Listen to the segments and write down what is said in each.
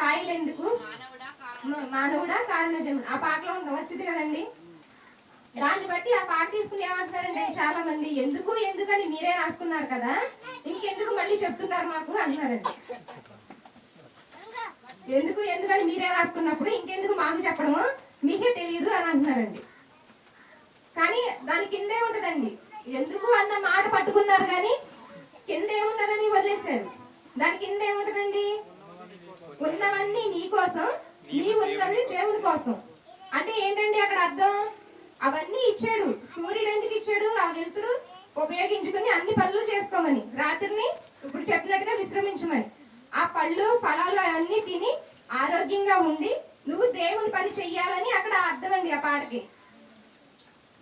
కాయలు ఎందుకు మానవుడా కారణ ఆ పాటలో వచ్చింది కదండి? దాన్ని బట్టి ఆ పాట తీసుకుని ఏమంటున్నారంటే చాలా మంది ఎందుకు ఎందుకని మీరే రాసుకున్నారు కదా? ఇంకెందుకు మళ్ళీ చెప్తున్నారు మాకు? అంటున్నారండి. ఎందుకు ఎందుకని మీరే రాసుకున్నప్పుడు ఇంకెందుకు మాకు చెప్పడము మీకే తెలియదు అని అంటున్నారండి. కానీ దాని కిందే ఉంటదండి. ఎందుకు అన్న మాట పట్టుకున్నారు కానీ కింద ఏమున్నదని వదిలేశారు? దాని కింద ఏముంటదండి ఉన్నవన్నీ నీ కోసం నీ ఉన్నది దేవుని కోసం. అంటే ఏంటండి అక్కడ అర్థం? అవన్నీ ఇచ్చాడు. సూర్యుడు ఎందుకు ఇచ్చాడు? ఆ వెలుతురు ఉపయోగించుకుని అన్ని పనులు చేసుకోమని. రాత్రిని ఇప్పుడు చెప్పినట్టుగా విశ్రమించమని. ఆ పళ్ళు ఫలాలు అవన్నీ తిని ఆరోగ్యంగా ఉండి నువ్వు దేవుని పని చెయ్యాలని అక్కడ అర్థం అండి ఆ పాటకి.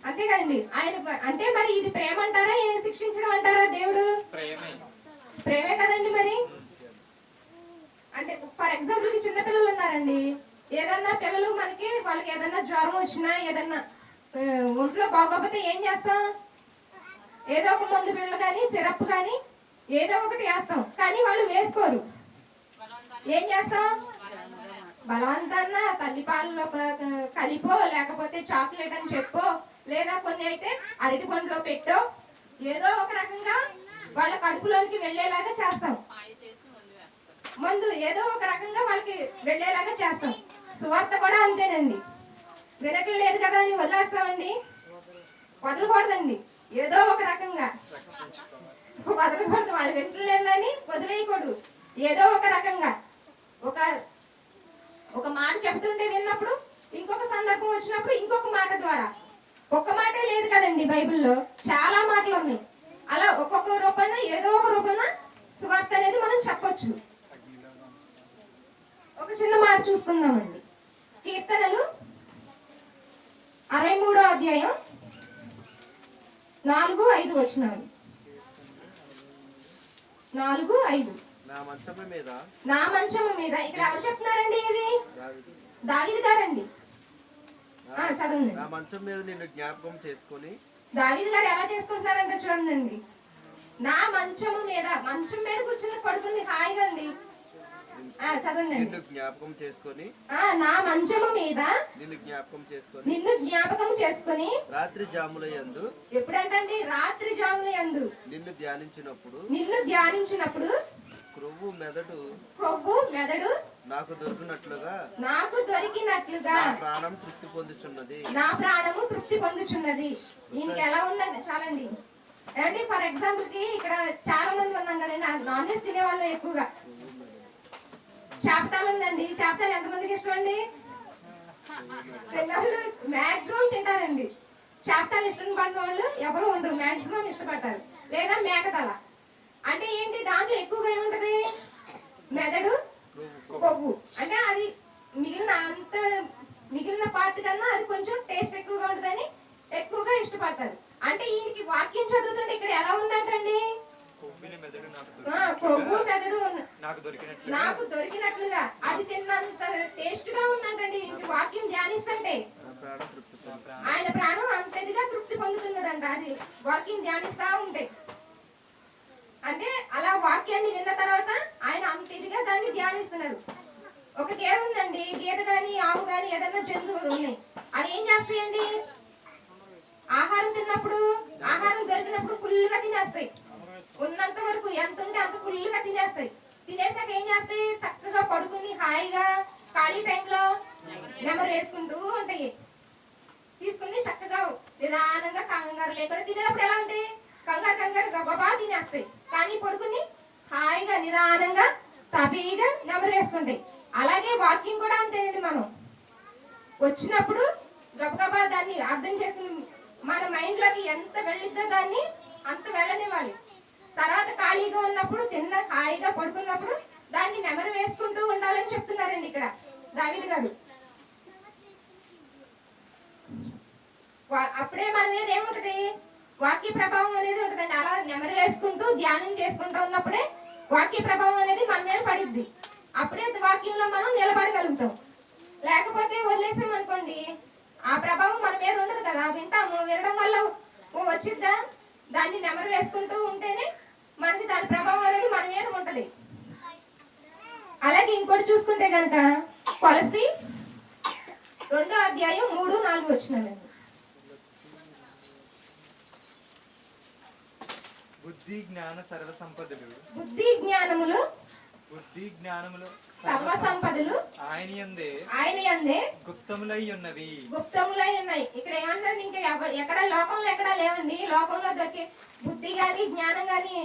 అంతే కదండి? ఆయన అంటే మరి ఇది ప్రేమ అంటారా? ఏం శిక్షించడం అంటారా దేవుడు? ప్రేమే కదండి మరి? అంటే ఫర్ ఎగ్జాంపుల్కి చిన్న పిల్లలు ఉన్నారండి. ఏదన్నా పిల్లలు మనకి వాళ్ళకి ఏదన్నా జ్వరం వచ్చినా ఏదన్నా ఒంట్లో బాగోకపోతే ఏం చేస్తాం? ఏదో ఒక మందు పిల్లలు కానీ సిరప్ కానీ ఏదో ఒకటి వేస్తాం. కానీ వాళ్ళు వేసుకోరు. ఏం చేస్తాం? బలవంతాన్న తల్లి పాలలో కలిపో లేకపోతే చాక్లెట్ అని చెప్పో లేదా కొన్ని అయితే అరటి పండులో పెట్టో ఏదో ఒక రకంగా వాళ్ళ కడుపులోనికి వెళ్ళేలాగా చేస్తాం. మందు ఏదో ఒక రకంగా వాళ్ళకి వెళ్ళేలాగా చేస్తాం. సువార్త కూడా అంతేనండి. వినట్లేదు కదా అని వదిలేస్తామండి. వదలకూడదండి. ఏదో ఒక రకంగా. వదలకూడదు. వాళ్ళు వింటలేదని వదిలేయకూడదు. ఏదో ఒక రకంగా. ఒక ఒక మాట చెప్తుంటే విన్నప్పుడు ఇంకొక సందర్భం వచ్చినప్పుడు ఇంకొక మాట ద్వారా. ఒక్క మాటే లేదు కదండి బైబిల్లో. చాలా మాటలు ఉన్నాయి. అలా ఒక్కొక్క రూపాన ఏదో ఒక రూపాన సువార్త అనేది మనం చెప్పొచ్చు. ఒక చిన్న మాట చూసుకుందామండి. కీర్తనలు అరవై మూడో అధ్యాయం నాలుగు ఐదు వచ్చినారు నాలుగు ఐదు. నా మంచము మీద నా మంచము మీద ఇక్కడ ఎవరు చెప్తున్నారండి ఇది? దావీదు, గారండి. చదవండి. నా మంచం మీద నిన్ను జ్ఞాపకం చేసుకొని దావీదు గారు ఎలా చేసుకుంటున్నారంటే చూడండి. నా మంచము మీద మంచం మీద కూర్చుని పడుకుని హాయిగా అండి. నిన్ను జ్ఞాపకం చేసుకొని ఆ నా మంచము మీద నిన్ను జ్ఞాపకం చేసుకొని నిన్ను జ్ఞాపకం చేసుకుని రాత్రి జాముల యందు ఎప్పుడంటండి? రాత్రి జాముల యందు. నిన్ను ధ్యానించినప్పుడు నిన్ను ధ్యానించినప్పుడు క్రొవ్వు మెదడు ప్రభు మెదడు నాకు దొరికినట్లుగా నాకు దొరికినట్లుగా ప్రాణం తృప్తి పొందుచున్నది. నా ప్రాణము తృప్తి పొందుచున్నది. ఈయనకి ఎలా ఉందండి? చాలండి. ఏమండి ఫర్ ఎగ్జాంపుల్కి ఇక్కడ చాలా మంది ఉన్నాం కదండి నాన్ వెజ్ తినేవాళ్ళు ఎక్కువగా. చేపతాలు ఉందండి చేపతాలు ఎంతమందికి ఇష్టం అండి తిన్నవాళ్ళు మాక్సిమం తింటారండి. చేపతాలు ఇష్టం పడిన వాళ్ళు ఎవరు ఉండరు. మాక్సిమం ఇష్టపడతారు. లేదా మేకతల. అంటే ఏంటి? దాంట్లో ఎక్కువగా ఏముంటది? మెదడు కొవ్వు. అంటే అది మిగిలిన అంత మిగిలిన పార్ట్ కన్నా అది కొంచెం టేస్ట్ ఎక్కువగా ఉంటుందని ఎక్కువగా ఇష్టపడతారు. అంటే ఈయనకి వాక్యం చదువుతుంటే ఇక్కడ ఎలా ఉందంటండి కొవ్విన మెదడు నాకు ఆ, దొరికి- కొవ్వు మెదడు ఉన్న- నాకు దొరికినట్లు నాకు దొరికినట్లుగా. అది తిన్నంత టేస్ట్గా ఉందంటండి. ఈయనకి వాక్యం ధ్యానిస్తుంటే. ఆయన ప్రాణం అంతదిగా తృప్తి పొందుతున్నదంట. అది వాక్యం ధ్యానిస్తా ఉంటే. అంటే అలా వాక్యాన్ని విన్న తర్వాత ఆయన అంత ఇదిగా దాన్ని ధ్యానిస్తున్నారు. ఒక గేదె ఉందండి. గేదె గాని ఆవు గాని ఏదైనా జంతువులు ఉన్నాయి. అవి ఏం చేస్తాయండి? ఆహారం తిన్నప్పుడు ఆహారం దొరికినప్పుడు ఫుల్గా తినేస్తాయి. ఉన్నంత వరకు ఎంత ఉంటే అంత ఫుల్గా తినేస్తాయి. తినేసాక ఏం చేస్తాయి చక్కగా పడుకుని హాయిగా ఖాళీ టైంలో నెమరు వేసుకుంటూ ఉంటాయి. తీసుకుని చక్కగా నిదానంగా కంగారు లేకుండా తినేటప్పుడు ఎలా ఉంటాయి కంగారు కంగారు గబగబా తినేస్తాయి. కానీ పడుకుని హాయిగా నిదానంగా తబీగా నెమరు వేసుకుంటాయి. అలాగే వాకింగ్ కూడా అంతేనండి మనం. వచ్చినప్పుడు గబగబా దాన్ని అర్థం చేసుకుని మన మైండ్లోకి ఎంత వెళ్ళిద్దో దాన్ని అంత వెళ్ళనివ్వాలి. తర్వాత ఖాళీగా ఉన్నప్పుడు తిన్న హాయిగా పడుకున్నప్పుడు దాన్ని నెమరు వేసుకుంటూ ఉండాలని చెప్తున్నారండి ఇక్కడ దావిద్ గారు. అప్పుడే మన మీద ఏముంటది? వాక్య ప్రభావం అనేది ఉంటదండి. అలా నెమరు వేసుకుంటూ ధ్యానం చేసుకుంటూ ఉన్నప్పుడే వాక్య ప్రభావం అనేది మన మీద పడుద్ది. అప్పుడే వాక్యంలో మనం నిలబడగలుగుతాం. లేకపోతే వదిలేసాం అనుకోండి ఆ ప్రభావం మన మీద ఉండదు కదా. వింటాము వినడం వల్ల ఓ వచ్చిద్దా? దాన్ని నెమరు వేసుకుంటూ ఉంటేనే మనకి దాని ప్రభావం అనేది మన మీద ఉంటది. అలాగే ఇంకోటి చూసుకుంటే కనుక కొలసి రెండో అధ్యాయం మూడు నాలుగు వచ్చినాలండి బుద్ధి జ్ఞాన సర్వ సంపదలు బుద్ధి జ్ఞానములు బుద్ధి జ్ఞానములు సర్వ సంపదలు ఆయన యందే ఆయన గుప్తములై ఉన్నవి. గుప్తములై ఉన్నాయి. ఇక్కడ ఏమంటారు? ఇంకా ఎక్కడ లోకంలో ఎక్కడా లేవండి? లోకంలో దొరికే బుద్ధి గాని జ్ఞానం గాని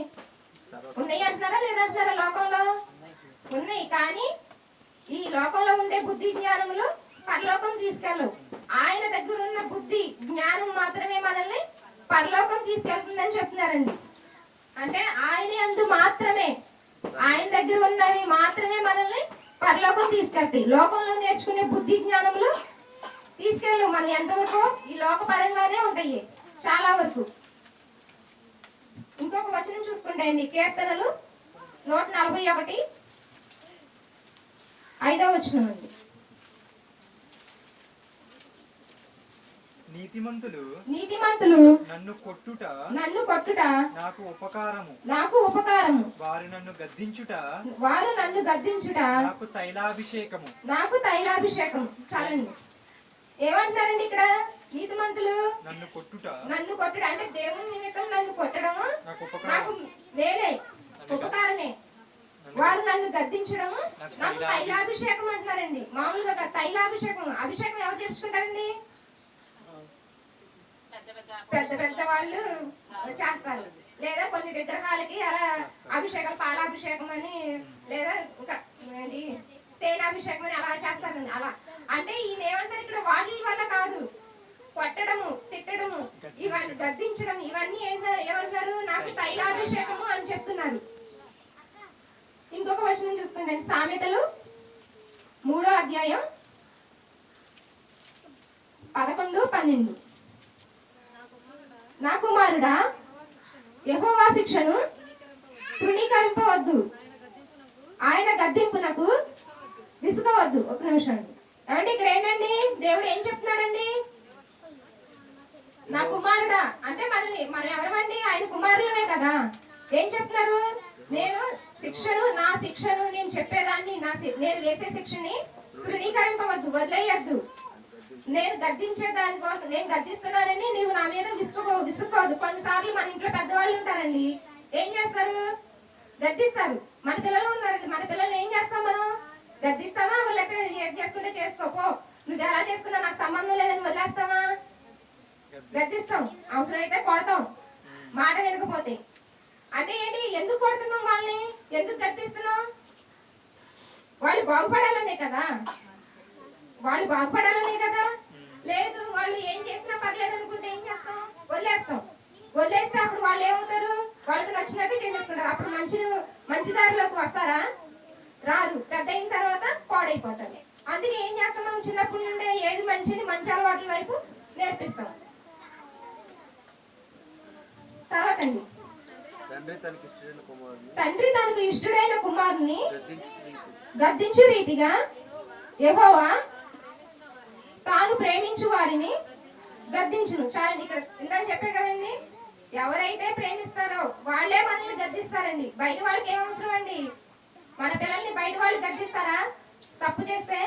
ఉన్నాయి అంటున్నారా? లేదంటున్నారా లోకంలో? ఉన్నాయి. కానీ ఈ లోకంలో ఉండే బుద్ధి జ్ఞానములు పరలోకం తీసుకెళ్ళవు. ఆయన దగ్గర ఉన్న బుద్ధి జ్ఞానం మాత్రమే మనల్ని పరలోకం తీసుకెళ్తుందని చెప్తున్నారండి. అంటే ఆయన అందు మాత్రమే ఆయన దగ్గర ఉన్నవి మాత్రమే మనల్ని పరలోకం తీసుకెళ్తాయి. లోకంలో నేర్చుకునే బుద్ధి జ్ఞానములు తీసుకెళ్ళు. మనం ఎంతవరకు? ఈ లోకపరంగానే ఉంటాయి. చాలా వరకు. ఇంకొక వచనం చూసుకుంటే అండి. కీర్తనలు నూట నలభై ఒకటి. ఐదో వచనం అండి. నీతిమంతులు నీతిమంతులు నన్ను కొట్టుట నన్ను కొట్టుట నాకు ఉపకారము. నాకు ఉపకారము. వారు నన్ను గద్దించుట వారు నన్ను గద్దించుట నాకు తైలాభిషేకము. నాకు తైలాభిషేకం చాలండి. ఏమంటున్నారండి ఇక్కడ? నీతిమంతులు నన్ను కొట్టుట నన్ను కొట్టుట. అంటే దేవుని నిమిత్తం నన్ను కొట్టడము నాకు వేలే ఉపకారమే. వారు నన్ను గద్దించడము నాకు తైలాభిషేకం అంటున్నారండి. మామూలుగా తైలాభిషేకం అభిషేకం ఎవరు చేపించుకుంటారండి? పెద్ద పెద్ద వాళ్ళు చేస్తారు. లేదా కొన్ని విగ్రహాలకి అలా అభిషేకం పాలాభిషేకం అని లేదా ఇంకా ఏంటి తేనాభిషేకం అని అలా చేస్తారండి అలా. అంటే ఈయన ఏమంటారు ఇక్కడ వాటి వల్ల కాదు. కొట్టడము తిట్టడము ఇవన్నీ గద్దించడం ఇవన్నీ ఏమంటారు? నాకు తైలాభిషేకము అని చెప్తున్నారు. ఇంకొక వచనం చూసుకుంటే సామెతలు మూడో అధ్యాయం పదకొండు పన్నెండు. నా కుమారుడా యహోవా శిక్షను తృణీకరింపవద్దు. ఆయన గద్దెంపునకు విసుగవద్దు. ఒక నిమిషం. అండి ఇక్కడ ఏంటండి? దేవుడు ఏం చెప్తున్నాడండి? నా కుమారుడా అంటే మనల్ని మనం ఎవరమండి? ఆయన కుమారులమే కదా. ఏం చెప్తున్నారు? నేను శిక్షను నా శిక్షను నేను చెప్పేదాన్ని నా నేను వేసే శిక్షని తృణీకరింపవద్దు వదిలేయద్దు. నేను గద్దించే దానికోసం నేను గద్దిస్తున్నానని నీవు నా మీద విసుకో విసుకోదు కొన్నిసార్లు మన ఇంట్లో పెద్దవాళ్ళు ఉంటారండి. ఏం చేస్తారు? గద్దిస్తారు. మన పిల్లలు ఉన్నారండి. మన పిల్లల్ని ఏం చేస్తాం మనం? గద్దిస్తామా లేక ఏది చేసుకుంటే చేసుకోపో నువ్వు ఎలా చేసుకున్నా నాకు సంబంధం లేదని వదిలేస్తావా? గద్దిస్తాం. అవసరమైతే కొడతాం. మాట వినకపోతే. అంటే ఏంటి? ఎందుకు కొడుతున్నాం వాళ్ళని? ఎందుకు గద్దిస్తున్నాం వాళ్ళు బాగుపడాలనే కదా. వాళ్ళు బాగుపడాలనే కదా? లేదు వాళ్ళు ఏం చేసినా పర్లేదు అనుకుంటే ఏం చేస్తాం? వదిలేస్తాం. వదిలేస్తే అప్పుడు వాళ్ళు ఏమవుతారు? వాళ్ళకి నచ్చినట్టు చేసేసుకుంటారు. అప్పుడు మంచి మంచి దారిలోకి వస్తారా? రారు. పెద్ద అయిన తర్వాత పాడైపోతారు. అందుకే ఏం చేస్తాం మనం చిన్నప్పటి నుండే ఏది మంచిని మంచి అలవాట్ల వైపు నేర్పిస్తాం. తర్వాత అండి. తండ్రి తనకి ఇష్టడైన కుమారుని గద్దించి రీతి గద్దించు రీతిగా యెహోవా తాను ప్రేమించు వారిని గద్దించును. చాలండి ఇక్కడ ఇందాక చెప్పే కదండి ఎవరైతే ప్రేమిస్తారో వాళ్ళే మనల్ని గద్దిస్తారండి. బయట వాళ్ళకి ఏం అవసరం అండి మన పిల్లల్ని బయట వాళ్ళు గద్దిస్తారా? తప్పు చేస్తే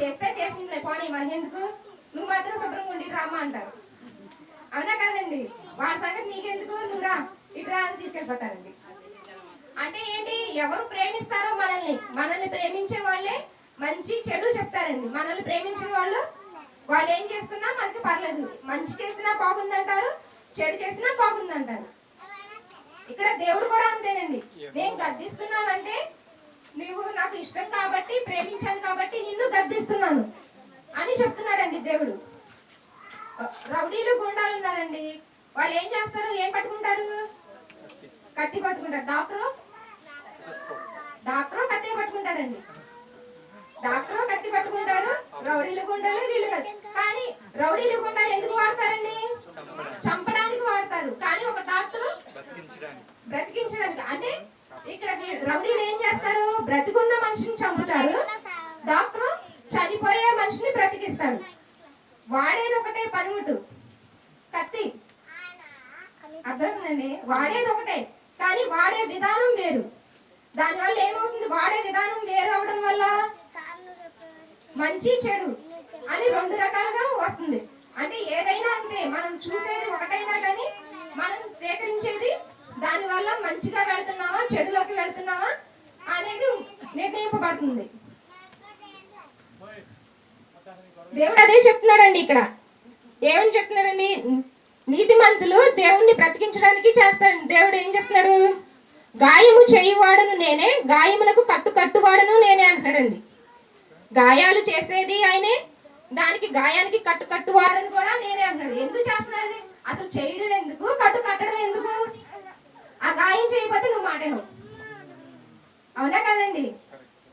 చేస్తే చేసిందిలే. పోనీ మనకి ఎందుకు? నువ్వు మాత్రం శుభ్రంగా ఉండి రామ్మా అంటారు. అవునా కాదండి? వాళ్ళ సంగతి నీకెందుకు? నువ్వు రా అని తీసుకెళ్ళిపోతారండి. అంటే ఏంటి? ఎవరు ప్రేమిస్తారో మనల్ని. మనల్ని ప్రేమించే వాళ్ళే మంచి చెడు చెప్తారండి. మనల్ని ప్రేమించిన వాళ్ళు వాళ్ళు ఏం చేస్తున్నా మనకి పర్లేదు. మంచి చేసినా బాగుందంటారు చెడు చేసినా బాగుందంటారు. ఇక్కడ దేవుడు కూడా అంతేనండి. నేను గద్దిస్తున్నానంటే నువ్వు నాకు ఇష్టం కాబట్టి ప్రేమించాను కాబట్టి నిన్ను గద్దిస్తున్నాను అని చెప్తున్నాడండి దేవుడు. రౌడీలు గుండాలు ఉన్నారండి. వాళ్ళు ఏం చేస్తారు? ఏం పట్టుకుంటారు? కత్తి పట్టుకుంటారు డాక్టరు? డాక్టరు కత్తి పట్టుకుంటాడండి. డాక్టర్ కత్తి పట్టుకుంటాడు రౌడీలు గుండెలు వీళ్ళు కత్తి. కానీ రౌడీలు గుండాలు ఎందుకు వాడతారండి? చంపడానికి వాడతారు. కానీ ఒక డాక్టర్ బ్రతికించడానికి. అంటే ఇక్కడ రౌడీలు ఏం చేస్తారు? బ్రతికున్న మనిషిని చంపుతారు. డాక్టర్ చనిపోయే మనిషిని బ్రతికిస్తారు. వాడేది ఒకటే పనిముట్టు. కత్తి. అర్థమవుతుందండి వాడేది ఒకటే. కానీ వాడే విధానం వేరు. దానివల్ల ఏమవుతుంది? వాడే విధానం వేరు అవడం వల్ల మంచి చెడు అని రెండు రకాలుగా వస్తుంది. అంటే ఏదైనా అంతే మనం చూసేది ఒకటైనా కానీ మనం స్వీకరించేది దానివల్ల మంచిగా వెళ్తున్నావా చెడులోకి వెళ్తున్నావా అనేది నిర్ణయింపబడుతుంది. దేవుడు అదే చెప్తున్నాడండి ఇక్కడ. ఏమని చెప్తున్నాడండి? నీతిమంతులు దేవుణ్ణి బ్రతికించడానికి చేస్తాడు దేవుడు ఏం చెప్తున్నాడు? గాయము చేయువాడను నేనే గాయములకు కట్టు కట్టువాడను నేనే అంటున్నాడండి. గాయాలు చేసేది ఆయనే. దానికి గాయానికి కట్టు వాడని కూడా నేనే అంటున్నాడు ఎందుకు చేస్తున్నాడండి అసలు చేయడం ఎందుకు? కట్టు కట్టడం ఎందుకు? ఆ గాయం చేయకపోతే నువ్వు మాటను అవునా కదండి?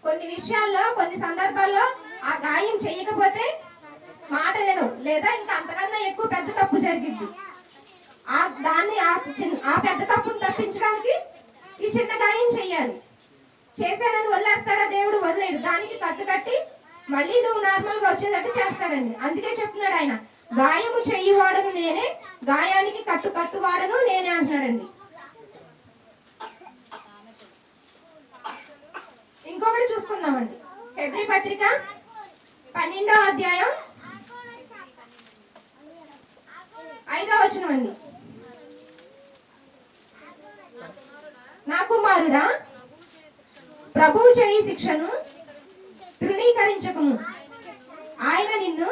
కొన్ని విషయాల్లో కొన్ని సందర్భాల్లో ఆ గాయం చేయకపోతే మాట విను. లేదా ఇంకా అంతకన్నా ఎక్కువ పెద్ద తప్పు జరిగింది ఆ దాన్ని ఆ చిన్న ఆ పెద్ద తప్పును తప్పించడానికి ఈ చిన్న గాయం చెయ్యాలి చేశానని వదిలేస్తాడా దేవుడు? వదిలేడు. దానికి కట్టు కట్టి మళ్ళీ నువ్వు నార్మల్గా వచ్చేటట్టు చేస్తాడండి అందుకే చెప్తున్నాడు ఆయన గాయము చెయ్యి వాడను నేనే గాయానికి కట్టు వాడను నేనే అంటున్నాడండి. ఇంకొకటి చూసుకుందామండి. ఫిబ్రి పత్రిక పన్నెండో అధ్యాయం ఐదో వచనం అండి. నా కుమారుడా ప్రభువు చేయి శిక్షను తృణీకరించకము. ఆయన నిన్ను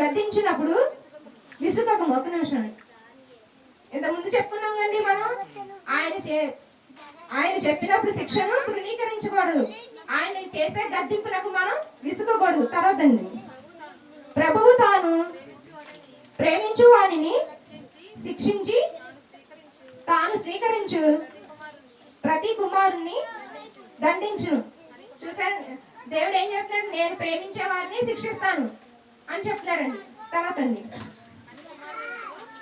గద్దించినప్పుడు విసుగకము ఒక నిమిషం ఇంత ముందు చెప్పుకున్నాం కండి మనం. ఆయన చే ఆయన చెప్పినప్పుడు శిక్షను తృణీకరించకూడదు. ఆయన చేసే గద్దింపునకు మనం విసుగకూడదు. తర్వాత అండి. ప్రభువు తాను ప్రేమించు వారిని శిక్షించి తాను స్వీకరించు. ప్రతి కుమారుని దండించును. చూసాను దేవుడు ఏం చెప్తున్నాడు నేను ప్రేమించే వారిని శిక్షిస్తాను అని చెప్తున్నారండి తర్వాత అండి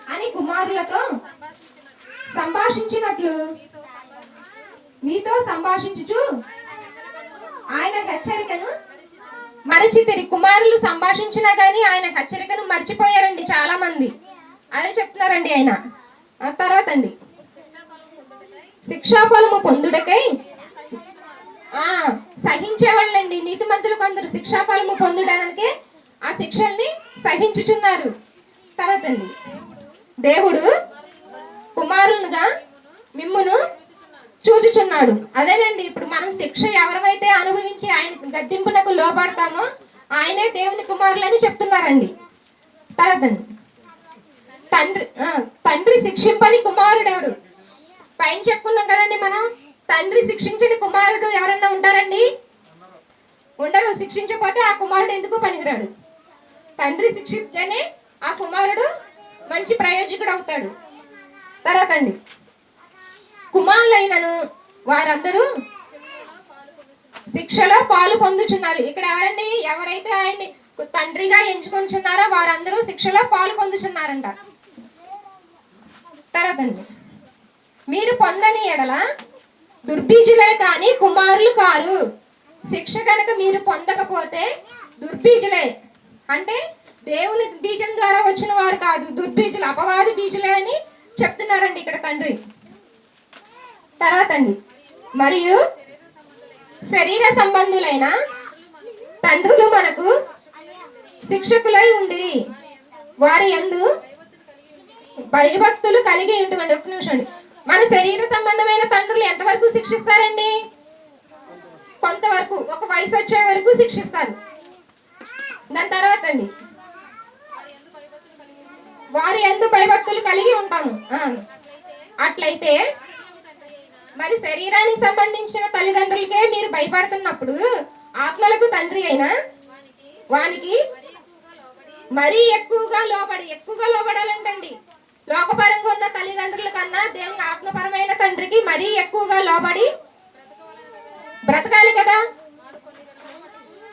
అని కుమారులతో సంభాషించినట్లు మీతో సంభాషించుచు ఆయన హెచ్చరికను మరచితిరి. కుమారులు సంభాషించినా గానీ ఆయన హెచ్చరికను మర్చిపోయారండి చాలా మంది అదే చెప్తున్నారండి ఆయన. తర్వాత అండి శిక్షాఫలము పొందుటకై సహించేవాళ్ళండి. నీతిమంతులు కొందరు శిక్షాఫలము పొందడానికి ఆ శిక్షల్ని సహించుచున్నారు. తర్వాత అండి. దేవుడు కుమారులుగా మిమ్మును చూచుచున్నాడు. అదేనండి ఇప్పుడు మనం శిక్ష ఎవరైతే అనుభవించి ఆయన గద్దెంపునకు లోపడతామో ఆయనే దేవుని కుమారులని చెప్తున్నారండి. తర్వాత తండ్రి తండ్రి శిక్షింపని కుమారుడు ఎవరు పైన చెప్పుకున్నాం కదండి మనం. తండ్రి శిక్షించని కుమారుడు ఎవరన్నా ఉంటారండి? ఉండరు. శిక్షించకపోతే ఆ కుమారుడు ఎందుకు పనికిరాడు? తండ్రి శిక్షిస్తేనే ఆ కుమారుడు మంచి ప్రయోజకుడు అవుతాడు. తర్వాత అండి. కుమారులైనను వారందరూ శిక్షలో పాలు పొందుచున్నారు. ఇక్కడ ఎవరండి? ఎవరైతే ఆయన్ని తండ్రిగా ఎంచుకొంచున్నారో వారందరూ శిక్షలో పాలు పొందుచున్నారంట. తర్వాత అండి. మీరు పొందని ఎడల దుర్బీజులే కాని కుమారులు కారు. శిక్ష కనుక మీరు పొందకపోతే దుర్బీజులే. అంటే దేవుని బీజం ద్వారా వచ్చిన వారు కాదు దుర్బీజులు అపవాది బీజులే అని చెప్తున్నారండి ఇక్కడ తండ్రి. తర్వాత అండి. మరియు శరీర సంబంధులైన తండ్రులు మనకు శిక్షకులై ఉండిరి వారి యందు భయభక్తులు కలిగి ఉంటుంది ఒక నిమిషం అండి. మన శరీర సంబంధమైన తండ్రులు ఎంతవరకు శిక్షిస్తారండి? కొంతవరకు ఒక వయసు వచ్చే వరకు శిక్షిస్తారు. దాని తర్వాత అండి. వారి ఎందు భయభక్తులు కలిగి ఉంటాము. అట్లయితే మరి శరీరానికి సంబంధించిన తల్లిదండ్రులకే మీరు భయపడుతున్నప్పుడు ఆత్మలకు తండ్రి అయినా వానికి మరీ ఎక్కువగా లోబడి ఎక్కువగా లోబడాలంటండి. లోకపరంగా ఉన్న తల్లిదండ్రుల కన్నా దేవుని ఆత్మపరమైన తండ్రికి మరీ ఎక్కువగా లోబడి బ్రతకాలి కదా?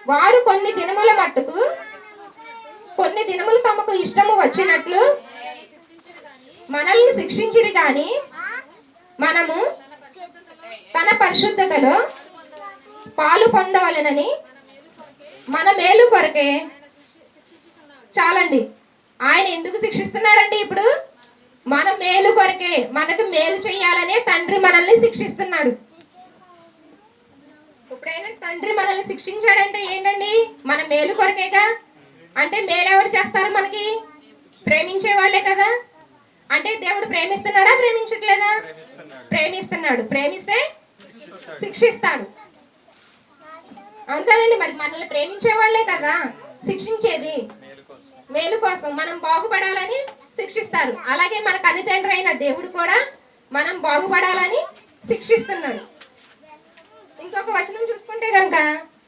వారు కొన్ని దినముల మట్టుకు కొన్ని దినములు తమకు ఇష్టము వచ్చినట్లు మనల్ని శిక్షించిరి గాని మనము తన పరిశుద్ధతలో పాలు పొందవలెనని మన మేలు కొరకే చాలండి. ఆయన ఎందుకు శిక్షిస్తున్నాడండి ఇప్పుడు? మన మేలు కొరకే మనకు మేలు చేయాలనే తండ్రి మనల్ని శిక్షిస్తున్నాడు. ఎప్పుడైనా తండ్రి మనల్ని శిక్షించాడంటే ఏంటండి? మన మేలు కొరకేగా? అంటే మేలు ఎవరు చేస్తారు మనకి? ప్రేమించే వాళ్ళే కదా. అంటే దేవుడు ప్రేమిస్తున్నాడా ప్రేమించట్లేదా? ప్రేమిస్తున్నాడు. ప్రేమిస్తే శిక్షిస్తాడు. అంతేనండి మరి మనల్ని ప్రేమించే వాళ్ళే కదా. శిక్షించేది. మేలు కోసం. మనం బాగుపడాలని శిక్షిస్తారు. అలాగే మన తల్లిదండ్రి అయిన దేవుడు కూడా మనం బాగుపడాలని శిక్షిస్తున్నాడు. ఇంకొక వచనం చూసుకుంటే కనుక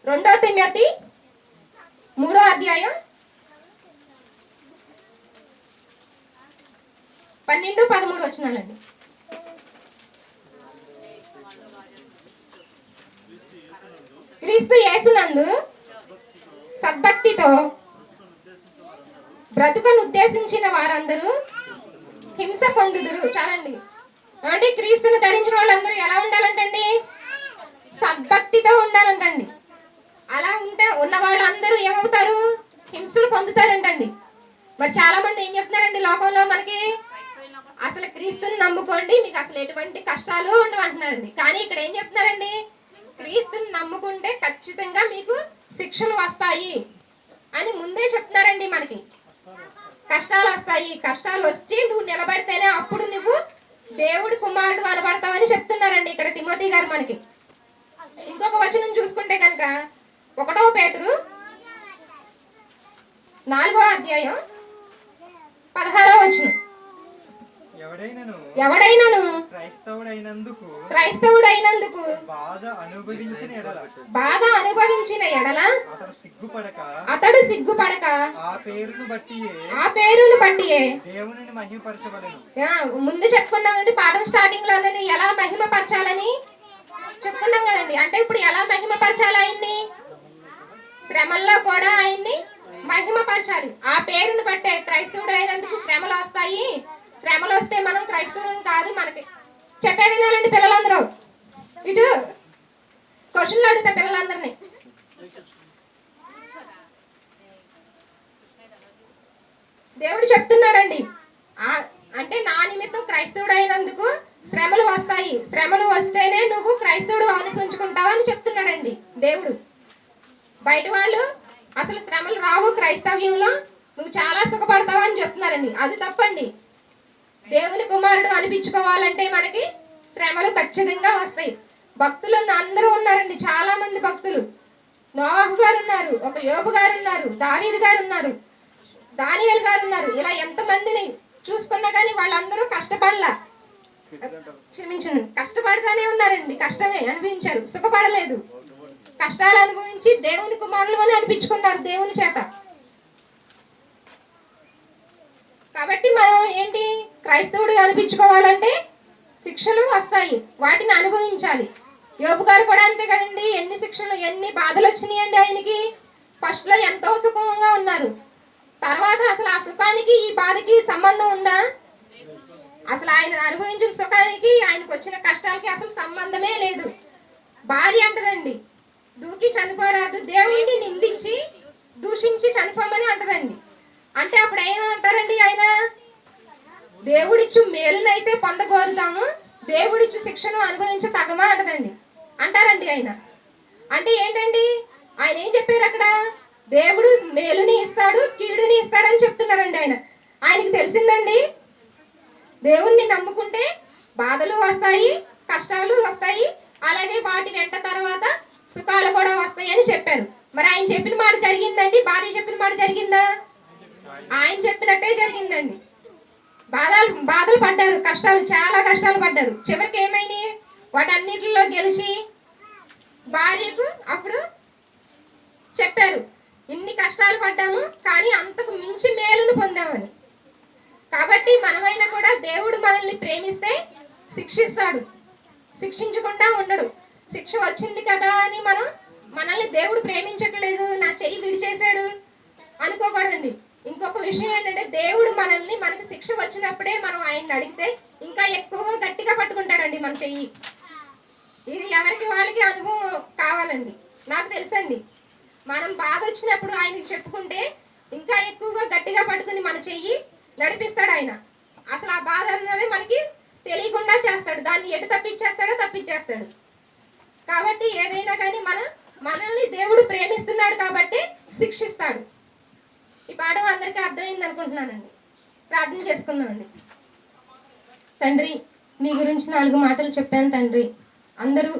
రెండో తిమ్మతి మూడో అధ్యాయం పన్నెండు పదమూడు వచనాలండి. క్రీస్తు యేసునందు సద్భక్తితో బ్రతుకను ఉద్దేశించిన వారందరూ హింస పొందుదురు. చాలండి. అంటే క్రీస్తుని ధరించిన వాళ్ళందరూ ఎలా ఉండాలంటండి? సద్భక్తితో ఉండాలంటండి. అలా ఉంటే ఉన్న వాళ్ళందరూ ఏమవుతారు? హింసలు పొందుతారంటండి. మరి చాలా మంది ఏం చెప్తున్నారండి లోకంలో మనకి? అసలు క్రీస్తుని నమ్ముకోండి మీకు అసలు ఎటువంటి కష్టాలు ఉండవు అంటున్నారండి. కానీ ఇక్కడ ఏం చెప్తున్నారండి? క్రీస్తుని నమ్ముకుంటే ఖచ్చితంగా మీకు శిక్షలు వస్తాయి అని ముందే చెప్తున్నారండి మనకి. కష్టాలు వస్తాయి. కష్టాలు వచ్చి నువ్వు నిలబడితేనే అప్పుడు నువ్వు దేవుడి కుమారుడు అనబడతావని చెప్తున్నారండి ఇక్కడ తిమోతి గారు మనకి. ఇంకొక వచనం చూసుకుంటే కనుక ఒకటో పేతురు నాలుగో అధ్యాయం పదహారో వచనం. ఎవడైనను? క్రైస్తవుడైనందుకు క్రైస్తవుడైనందుకు బాధ అనుభవించిన ఎడల. బాధ అనుభవించిన ఎడల అతడు సిగ్గుపడక అతడు సిగ్గుపడక ఆ పేరును బట్టి ఆ పేరును బట్టియే దేవునిని మహిమపరచవలెను ఆ, ముందు చెప్పుకున్నామండి పాఠం స్టార్టింగ్లోనే ఎలా మహిమపరచాలని చెప్పుకున్నాం కదండి. అంటే ఇప్పుడు ఎలా మహిమపరచాలి ఆయన్ని? శ్రమల్లో కూడా ఆయన్ని మహిమపరచాలి. ఆ పేరును బట్టే క్రైస్తవుడు అయినందుకు శ్రమలు వస్తాయి. శ్రమలు వస్తే మనం క్రైస్తవులం కాదు మనకి. చెప్పేది వినాలండి పిల్లలందరూ. ఇటు క్వశ్చన్లు అడుగుతా పిల్లలందరినీ. దేవుడు చెప్తున్నాడండి. ఆ- అంటే నా నిమిత్తం క్రైస్తవుడు అయినందుకు శ్రమలు వస్తాయి. శ్రమలు వస్తేనే నువ్వు క్రైస్తవుడు అనిపించుకుంటావు అని చెప్తున్నాడండి దేవుడు. బయట వాళ్ళు అసలు శ్రమలు రావు క్రైస్తవ్యంలో. నువ్వు చాలా సుఖపడతావు అని చెప్తున్నారండి. అది తప్పండి. దేవుని కుమారుడు అనిపించుకోవాలంటే మనకి శ్రమలు ఖచ్చితంగా వస్తాయి. భక్తులు అందరూ ఉన్నారండి చాలా మంది భక్తులు. నోహు గారు ఉన్నారు ఒక యోబు గారు ఉన్నారు దావీదు గారు ఉన్నారు దానియల్ గారు ఉన్నారు. ఇలా ఎంతమందిని చూసుకున్నా కానీ వాళ్ళందరూ కష్టపడలా. క్షమించండి కష్టపడతానే ఉన్నారండి కష్టమే అనిపించారు సుఖపడలేదు. కష్టాలు అనుభవించి దేవుని కుమారులు అని అనిపించుకున్నారు దేవుని చేత. కాబట్టి మనం ఏంటి? క్రైస్తవుడు అనిపించుకోవాలంటే శిక్షలు వస్తాయి. వాటిని అనుభవించాలి. యోబు గారు కూడా అంతే కదండి. ఎన్ని శిక్షలు ఎన్ని బాధలు వచ్చినాయండి ఆయనకి? ఫస్ట్లో ఎంతో సుఖంగా ఉన్నారు. తర్వాత అసలు ఆ సుఖానికి ఈ బాధకి సంబంధం ఉందా? అసలు ఆయన అనుభవించిన సుఖానికి ఆయనకు వచ్చిన కష్టాలకి అసలు సంబంధమే లేదు. భార్య అంటదండి. దూకి చనిపోరాదు. దేవుణ్ణి నిందించి దూషించి చనిపోమని అంటదండి అంటే అప్పుడు ఏమంటారండి ఆయన దేవుడిచ్చు మేలునైతే పొందగోరుతాము దేవుడిచ్చు శిక్షను అనుభవించ తగమా అంటదండి. అంటారండి ఆయన. అంటే ఏంటండి? ఆయన ఏం చెప్పారు అక్కడ? దేవుడు మేలుని ఇస్తాడు కీడుని ఇస్తాడని చెప్తున్నారండి ఆయన. ఆయనకి తెలిసిందండి? దేవుణ్ణి నమ్ముకుంటే బాధలు వస్తాయి కష్టాలు వస్తాయి అలాగే వాటి వెంట తర్వాత సుఖాలు కూడా వస్తాయి అని చెప్పారు. మరి ఆయన చెప్పిన మాట జరిగిందండి? భార్య చెప్పిన మాట జరిగిందా? ఆయన చెప్పినట్టే జరిగిందండి. బాధలు బాధలు పడ్డారు. కష్టాలు చాలా కష్టాలు పడ్డారు. చివరికి ఏమైనాయి వాటన్నిటిలో గెలిచి భార్యకు అప్పుడు చెప్పారు ఇన్ని కష్టాలు పడ్డాము కానీ అంతకు మించి మేలును పొందామని. కాబట్టి మనమైనా కూడా దేవుడు మనల్ని ప్రేమిస్తే శిక్షిస్తాడు శిక్షించకుండా ఉండడు. శిక్ష వచ్చింది కదా అని మనం మనల్ని దేవుడు ప్రేమించట్లేదు నా చెయ్యి విడిచేశాడు అనుకోకూడదండి. ఇంకొక విషయం ఏంటంటే దేవుడు మనల్ని మనకి శిక్ష వచ్చినప్పుడే మనం ఆయన్ని అడిగితే ఇంకా ఎక్కువగా గట్టిగా పట్టుకుంటాడండి మన చెయ్యి. ఇది ఎవరికి వాళ్ళకి అనుభవం కావాలండి. నాకు తెలుసండి. మనం బాధ వచ్చినప్పుడు ఆయనకి చెప్పుకుంటే ఇంకా ఎక్కువగా గట్టిగా పట్టుకుని మన చెయ్యి నడిపిస్తాడు ఆయన. అసలు ఆ బాధ అన్నది మనకి తెలియకుండా చేస్తాడు. దాన్ని ఎటు తప్పించేస్తాడో తప్పించేస్తాడు. కాబట్టి ఏదైనా కానీ మన మనల్ని దేవుడు ప్రేమిస్తున్నాడు కాబట్టి శిక్షిస్తాడు. ఈ పాఠం అందరికీ అర్థమైంది అనుకుంటున్నానండి. ప్రార్థన చేసుకుందామండి. తండ్రి నీ గురించి నాలుగు మాటలు చెప్పాను తండ్రి. అందరూ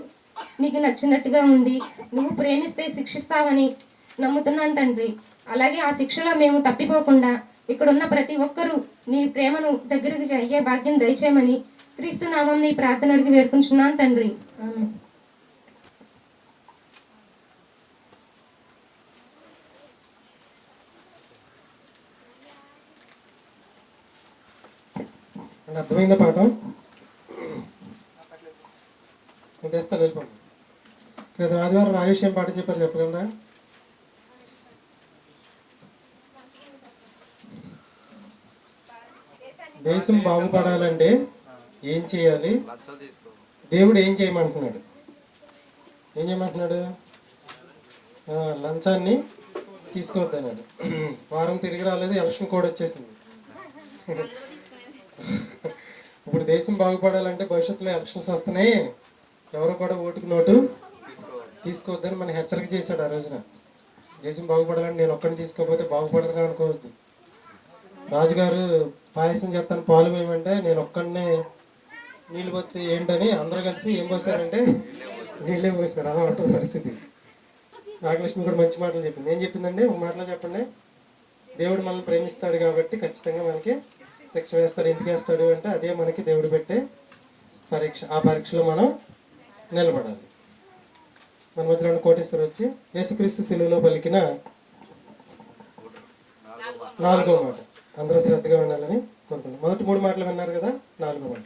నీకు నచ్చినట్టుగా ఉండి నువ్వు ప్రేమిస్తే శిక్షిస్తావని నమ్ముతున్నాను తండ్రి. అలాగే ఆ శిక్షలో మేము తప్పిపోకుండా ఇక్కడున్న ప్రతి ఒక్కరూ నీ ప్రేమను దగ్గరికి అయ్యే భాగ్యం దయచేయమని క్రీస్తు నామం నీ ప్రార్థన అడిగి వేడుకుంటున్నాను తండ్రి. ఆమె అని అర్థమైందా పాఠం నేను తెస్తాను వెళ్ళిపోండి క్రితం ఆదివారం రాజేష్ ఏం పాఠం చెప్పారు చెప్పగలరా దేశం బాగుపడాలంటే ఏం చేయాలి? దేవుడు ఏం చేయమంటున్నాడు? ఏం చేయమంటున్నాడు? లంచాన్ని తీసుకోవద్దన్నాడు వారం తిరిగి రాలేదు ఎలక్షన్ కోడ్ వచ్చేసింది. ఇప్పుడు దేశం బాగుపడాలంటే భవిష్యత్తులో ఎలక్షన్స్ వస్తున్నాయి. ఎవరు కూడా ఓటుకు నోటు తీసుకోవద్దని మన హెచ్చరిక చేశాడు ఆ రోజున. దేశం బాగుపడాలని నేను ఒక్కడిని తీసుకోకపోతే బాగుపడదుగా అనుకోవద్దు. రాజుగారు పాయసం చేస్తాను పాలు పోయమంటే నేను ఒక్కడినే నీళ్ళు పోతే ఏంటని అందరూ కలిసి ఏం పోస్తారంటే నీళ్ళే పోస్తారు. అలా ఉంటుంది పరిస్థితి. నాగలక్ష్మి కూడా మంచి మాటలు చెప్పింది. ఏం చెప్పిందండి? ఒక మాటలో చెప్పండి. దేవుడు మనల్ని ప్రేమిస్తాడు కాబట్టి ఖచ్చితంగా మనకి శిక్ష వేస్తాడు ఎందుకు వేస్తాడు అంటే అదే మనకి దేవుడు పెట్టే పరీక్ష ఆ పరీక్షలో మనం నిలబడాలి. మన మధ్యలో కోటేశ్వరు వచ్చి యేసుక్రీస్తు శిలువలో పలికిన నాలుగో మాట. అందరూ శ్రద్ధగా వినాలని కోరుకుంటున్నాం. మొదటి మూడు మాటలు విన్నారు కదా నాలుగో మాట.